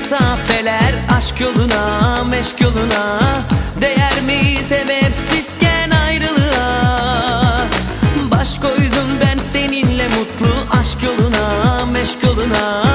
mesafeler Aşk yoluna, meşk yoluna. Değer mi sebepsizken ayrılığa? Baş koydum ben seninle mutlu Aşk yoluna, meşk yoluna.